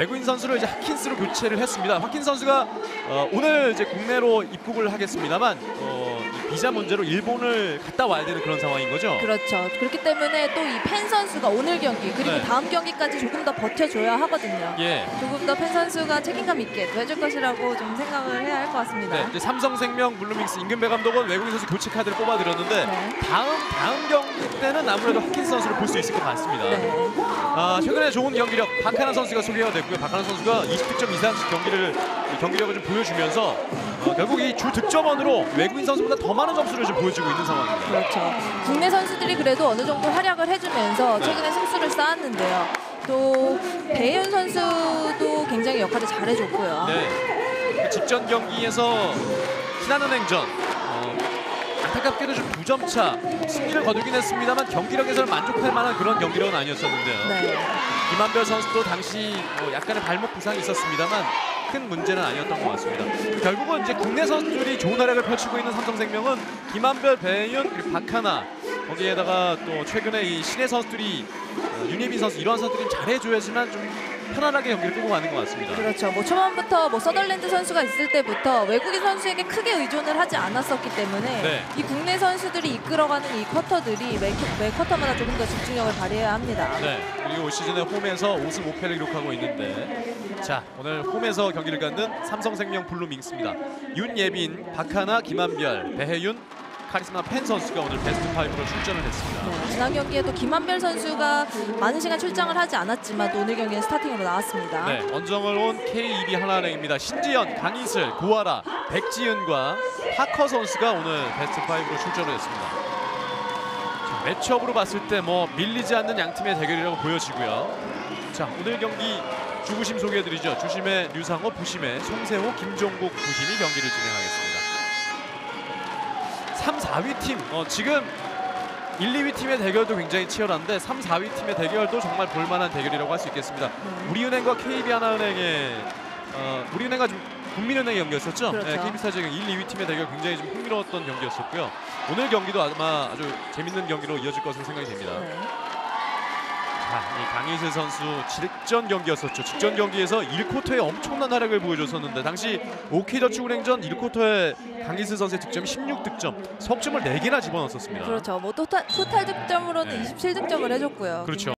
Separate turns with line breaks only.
외국인 선수를 이제 하킨스로 교체를 했습니다. 하킨 선수가 어, 오늘 이제 국내로 입국을 하겠습니다만 어, 이 비자 문제로 일본을 갔다 와야 되는 그런 상황인 거죠.
그렇죠. 그렇기 때문에 또 이 펜 선수가 오늘 경기 그리고
네.
다음 경기까지 조금 더 버텨줘야 하거든요.
예.
조금 더 펜 선수가 책임감 있게 또 해줄 것이라고 좀 생각을 해야 할 것 같습니다.
네, 이제 삼성생명 블루밍스 임근배 감독은 외국인 선수 교체 카드를 뽑아들였는데
네.
다음 다음 경기 때는 아무래도 하킨스 선수를 볼 수 있을 것 같습니다.
네.
아, 최근에 좋은 경기력 박하나 선수가 소개가 됐고요. 박하나 선수가 20득점 이상씩 경기를 경기력을 좀 보여주면서 어, 결국 이 주 득점원으로 외국인 선수보다 더 많은 점수를 좀 보여주고 있는 상황입니다.
그렇죠. 국내 선수들이 그래도 어느 정도 활약을 해주면서
네.
최근에 승수를 쌓았는데요. 또 배윤 선수도 굉장히 역할을 잘해줬고요.
네. 그 직전 경기에서 신한은행전 어, 안타깝게도 좀 두 점 차 승리를 거두긴 했습니다만 경기력에서는 만족할 만한 그런 경기력은 아니었었는데요.
네.
김한별 선수도 당시 뭐 약간의 발목 부상이 있었습니다만 큰 문제는 아니었던 것 같습니다. 결국은 이제 국내 선수들이 좋은 활약을 펼치고 있는 삼성생명은 김한별, 배윤 그리고 박하나 거기에다가 또 최근에 이 신예 선수들이 어, 윤예빈 선수 이런 선수들이 잘해줘야지만 좀 편안하게 경기를 끌고 가는 것 같습니다.
그렇죠. 뭐 초반부터 뭐 서덜랜드 선수가 있을 때부터 외국인 선수에게 크게 의존을 하지 않았었기 때문에
네.
이 국내 선수들이 이끌어가는 이 쿼터들이 매, 매 쿼터마다 조금 더 집중력을 발휘해야 합니다.
네. 그리고 올 시즌에 홈에서 5승 5패를 기록하고 있는데 자 오늘 홈에서 경기를 갖는 삼성생명 블루밍스입니다. 윤예빈, 박하나, 김한별, 배혜윤, 카리스마 펜 선수가 오늘 베스트 5로 출전을 했습니다.
네, 지난 경기에도 김한별 선수가 많은 시간 출장을 하지 않았지만 또 오늘 경기는 스타팅으로 나왔습니다.
네, 원정을 온 K2B 하나은행입니다. 신지연, 강희슬, 구하라, 백지은과 하커 선수가 오늘 베스트 5로 출전을 했습니다. 자, 매치업으로 봤을 때 뭐 밀리지 않는 양 팀의 대결이라고 보여지고요. 자, 오늘 경기 주부심 소개해드리죠. 주심의 류상호, 부심의 송세호, 김종국 부심이 경기를 진행하겠습니다. 3, 4위 팀, 어, 지금 1, 2위 팀의 대결도 굉장히 치열한데 3, 4위 팀의 대결도 정말 볼만한 대결이라고 할 수 있겠습니다.
네.
우리은행과 KB하나은행의 어, 우리은행과 좀 국민은행의 경기였었죠.
그렇죠.
네, KB스타즈의 1, 2위 팀의 대결 굉장히 좀 흥미로웠던 경기였었고요. 오늘 경기도 아마 아주 재밌는 경기로 이어질 것으로 생각이 됩니다.
네.
자, 이 강희슬 선수 직전 경기였었죠. 직전 경기에서 1쿼터에 엄청난 활약을 보여줬었는데 당시 OK저축은행전 1쿼터에 강희슬 선수의 득점 16득점, 석점을 4개나 집어넣었습니다.
그렇죠. 뭐 토탈, 토탈 득점으로는
네.
27득점을 해줬고요.
그렇죠.